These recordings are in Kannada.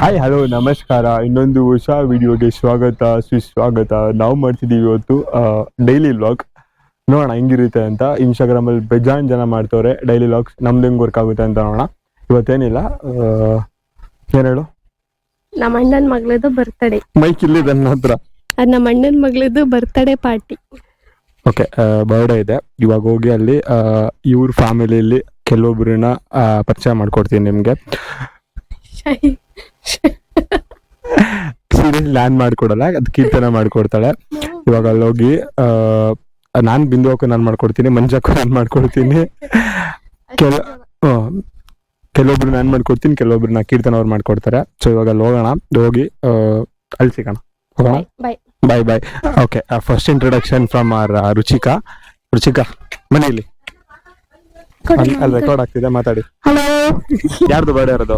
ಹಾಯ್ ಹಲೋ ನಮಸ್ಕಾರ. ಇನ್ನೊಂದು ಹೊಸ ವಿಡಿಯೋಗೆ ಸ್ವಾಗತ ಸುಸ್ವಾಗತ. ನಾವು ಮಾಡ್ತಿದ್ದೀವಿ ಇವತ್ತು ಡೈಲಿ ವ್ಲಾಗ್ ನೋಡೋಣ ಹೆಂಗಿರುತ್ತೆ ಅಂತ. ಇನ್ಸ್ಟಾಗ್ರಾಮಲ್ಲಿ ಬೇಜಾನ್ ಜನ ಮಾಡ್ತವ್ರೆ. ಡೈಲಿ ವ್ಲಾಗ್ಸ್ ನಮ್ದು ಹೆಂಗ್ ವರ್ಕ್ ಆಗುತ್ತೆ ಅಂತ ನೋಡೋಣ. ಇವತ್ತೇನಿಲ್ಲ ಏನ್ ಹೇಳು? ನಮ್ಮ ಅಣ್ಣನ ಮಗಳದು ಬರ್ತಡೇ ಮೈಕ್ ಇಲ್ಲಿದೆ ನನ್ನ ಹತ್ರ. ಅದ್ ನಮ್ಮ ಅಣ್ಣನ ಮಗಳದು ಬರ್ತಡೇ ಪಾರ್ಟಿ ಓಕೆ ಬರ್ಡೇ ಇದೆ. ಇವಾಗ ಹೋಗಿ ಅಲ್ಲಿ ಇವ್ರ ಫ್ಯಾಮಿಲಿಯಲ್ಲಿ ಕೆಲವೊಬ್ಬರನ್ನ ಪರಿಚಯ ಮಾಡ್ಕೊಡ್ತೀನಿ ನಿಮಗೆ. ಸೀರಿಯಸ್ ಲ್ಯಾಂಡ್ ಮಾಡ್ಕೊಡಲ್ಲ ಅದು ಕೀರ್ತನ ಮಾಡ್ಕೊಡ್ತಾಳೆ. ಇವಾಗ ಅಲ್ಲಿ ಹೋಗಿ ಬಿಂದುವಕ್ಕೂ ನಾನ್ ನಾನು ಮಾಡ್ಕೊಡ್ತೀನಿ ಮಂಜಕ್ಕೂ ನಾನು ಮಾಡ್ಕೊಡ್ತೀನಿ. ಕೆಲ. ಕೆಲವೊಬ್ರು ನಾನು ಮಾಡ್ಕೊಡ್ತೀನಿ ಕೆಲವೊಬ್ರನ್ನ ಕೀರ್ತನ ಅವ್ರು ಮಾಡ್ಕೊಡ್ತಾರೆ. ಸೊ ಇವಾಗ ಅಲ್ಲಿ ಹೋಗೋಣ ಹೋಗಿ ಅಲ್ಲಿ ಸಿಗೋಣ. ಹೋಗೋಣ? Bye bye bye okay first introduction from R Ruchika. Ruchika ಮನೆಯಲ್ಲಿ. ಅಲ್ಲಿ ರೆಕಾರ್ಡ್ ಆಗ್ತಿದೆ ಮಾತಾಡಿ. ಹಲೋ ಯಾರ್ದು ಬರ್ಡೇ ಇರೋದು?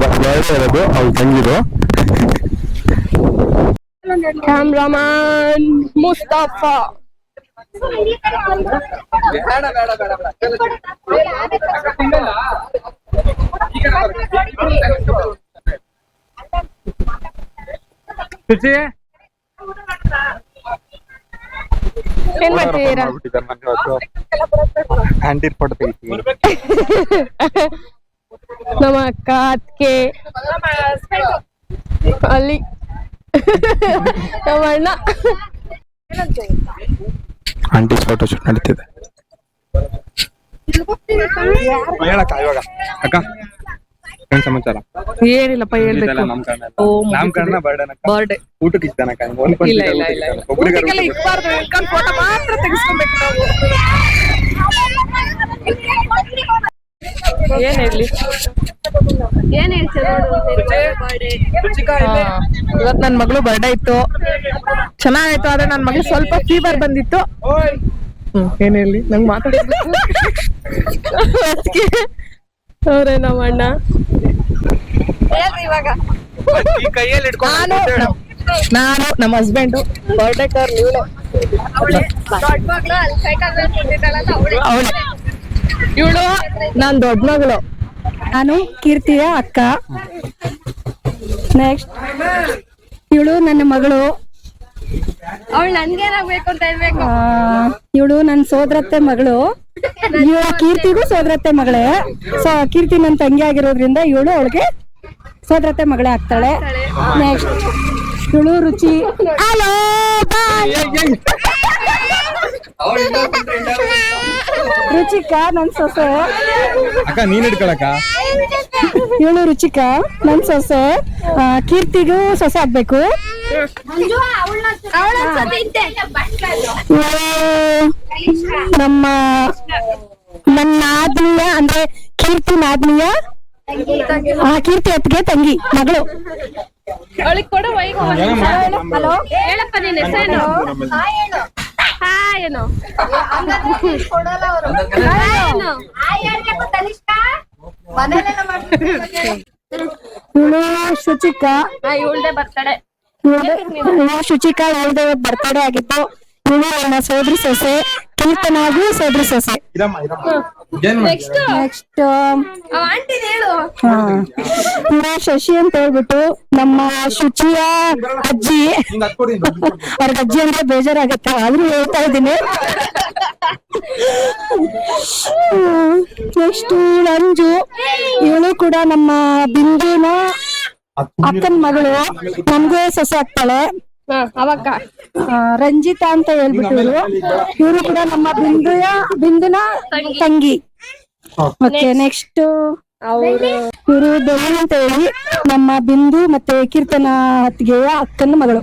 ಬರ್ಡೇ ಇರೋದು? ಅವ್ಳು ತಂಗಿದು? ಕ್ಯಾಮ್ರಾಮನ್ ಮುಸ್ತಫಾ. ಏನ್ ಮಾಡ್ತಿದ್ದೀರಾ ಆಂಟಿ ಫೋಟೋ ತೆಗಿತೀವಿ ನಮ್ಮ ಅಕ್ಕ ಅತ್ಕೆ ಅಲ್ಲಿ. ನಮ್ಮ ಅಣ್ಣ. ಆಂಟಿ ಫೋಟೋ ಶೂಟ್ ನಡೀತಿದೆ. ಹೇಳಕ್ಕ ಇವಾಗ. ಅಕ್ಕ. ಏನ್ ಸಮಾಚಾರ? ಏನಿಲ್ಲಪ್ಪ ಹೇಳ್ಬೇಕು. ನಾಮಕರಣ ಓ, ನಾಮಕರಣ ಬರ್ಡೇ ಬರ್ಡೇ ಊಟಕ್ಕೆ ಇದ್ದಾನಕ್ಕ ಇಲ್ಲ ಇಲ್ಲ ಇಲ್ಲ. ಇಲ್ಲ ಊಟಕ್ಕೆಲ್ಲ ಇಕ್ಬಾರ್ದು ಇಟ್ಕೊಂಡ್ ಫೋಟೋ ಮಾತ್ರ ತೆಗಿಸ್ಕೊಬೇಕು ನಾವು. ಏನ್ ಹೇಳಿ ಏನ್ ಹೇಳ್ತೀರಾ ಇವತ್ ನನ್ ಮಗಳು ಬರ್ಡೇ ಇತ್ತು. ಚೆನ್ನಾಗಾಯ್ತು ಆದ್ರೆ ನನ್ ಮಗಳು ಸ್ವಲ್ಪ ಫೀವರ್ ಬಂದಿತ್ತು. ಹ್ಮ್ ಏನ್ ಹೇಳಿ ನಂಗೆ ಮಾತಾಡ್ಬೇಕು ಅವ್ರೆ ನಮ್ಮ ಅಣ್ಣ ನಾನು ನಾನು ನಮ್ಮ ಹಸ್ಬೆಂಡ್ ಬರ್ಡೇ ಕರ್ ಅವಳೆ ಇವಳು ನಾನ್ ದೊಡ್ಡ ಮಗಳು. ನಾನು ಕೀರ್ತಿಯ ಅಕ್ಕ. ನೆಕ್ಸ್ಟ್ ಇವಳು ನನ್ನ ಮಗಳು. ಅವಳು ನನ್ಗೇನಾಗ್ಬೇಕು ಅಂತ ಹೇಳ್ಬೇಕು ಇವಳು ನನ್ನ ಸೋದರತ್ತೆ ಮಗಳು. ಇವಳು ಕೀರ್ತಿಗೂ ಸೋದರತ್ತೆ ಮಗಳೇ. ಸೊ ಕೀರ್ತಿ ನನ್ನ ತಂಗಿ ಆಗಿರೋದ್ರಿಂದ ಇವಳು ಅವಳಿಗೆ ಸೋದರತ್ತೆ ಮಗಳೇ ಆಗ್ತಾಳೆ. ನೆಕ್ಸ್ಟ್ ಇವಳು ರುಚಿ. ಹಲೋ ಬಾಯ್ ರುಚಿಕಾ ನನ್ ಸೊಸೆ? ಅಕ್ಕ ನೀನ್ ಹಿಡ್ಕೊಳಕ ಇವಳು ರುಚಿಕಾ ನನ್ ಸೊಸೆ? ಆ, ಕೀರ್ತಿಗೂ ಸೊಸೆ ಆಗ್ಬೇಕು. ನಮ್ಮ ನನ್ನ ಆದ್ಮೀಯ ಅಂದ್ರೆ ಕೀರ್ತಿ ಆದ್ಮೀಯ ಆ ಕೀರ್ತಿ ಅತ್ಗೆ ತಂಗಿ ಮಗಳು. ಅವಳಿಗೆ ಕೊಡು ವೈಗ್ ಹಲೋ? ಹೇಳಪ್ಪ ನಿನ್ನ ಹೆಸರೇನು? ಹಾಯ್ ಏನು ಇವಳು ಶುಚಿಕಾ. ಇವಳ್ದೆ ಬರ್ತಾಳೆ ಶುಚಿಕಾ ಇವಳ್ದೆ ಬರ್ತಡೇ ಆಗಿತ್ತು. ಇವಳು ನನ್ನ ಸೋದರಿ ಸೊಸೆ ಕೀರ್ತನಾಗೂ ಸೋದರಿ ಸೊಸೆ. ನೆಕ್ಸ್ಟ್ ನೆಕ್ಸ್ಟ್ ಆಂಟಿ ಹೇಳು. ಇವಳು ಶಶಿ ಅಂತ ಹೇಳ್ಬಿಟ್ಟು ನಮ್ಮ ಶುಚಿಯ ಅಜ್ಜಿ. ಅವ್ರ ಅಜ್ಜಿ ಅಂದ್ರೆ ಬೇಜಾರಾಗತ್ತೆ ಆದ್ರೂ ಹೇಳ್ತಾ ಇದ್ದೀನಿ. ನೆಕ್ಸ್ಟ್ ನಂಜು. ಅಂಜು ಇವಳು ಕೂಡ ನಮ್ಮ ಬಿಂದುನ ಅಕ್ಕನ ಮಗಳು ನಮ್ಗೆ ಸೊಸೆ ಆಗ್ತಾಳೆ. ಅವಕ್ಕ. ರಂಜಿತಾ ಅಂತ ಹೇಳ್ಬಿಟ್ಟು ಇವರು ಇವರು ಕೂಡ ನಮ್ಮ ಬಿಂದುಯ ಬಿಂದುನ ತಂಗಿ. ಮತ್ತೆ ನೆಕ್ಸ್ಟ್ ಇವರು ಬೆಳ್ಳಿ ಅಂತ ಹೇಳಿ ನಮ್ಮ ಬಿಂದು ಮತ್ತೆ ಕೀರ್ತನ ಅತ್ತಿಗೆಯ ಅಕ್ಕನ ಮಗಳು.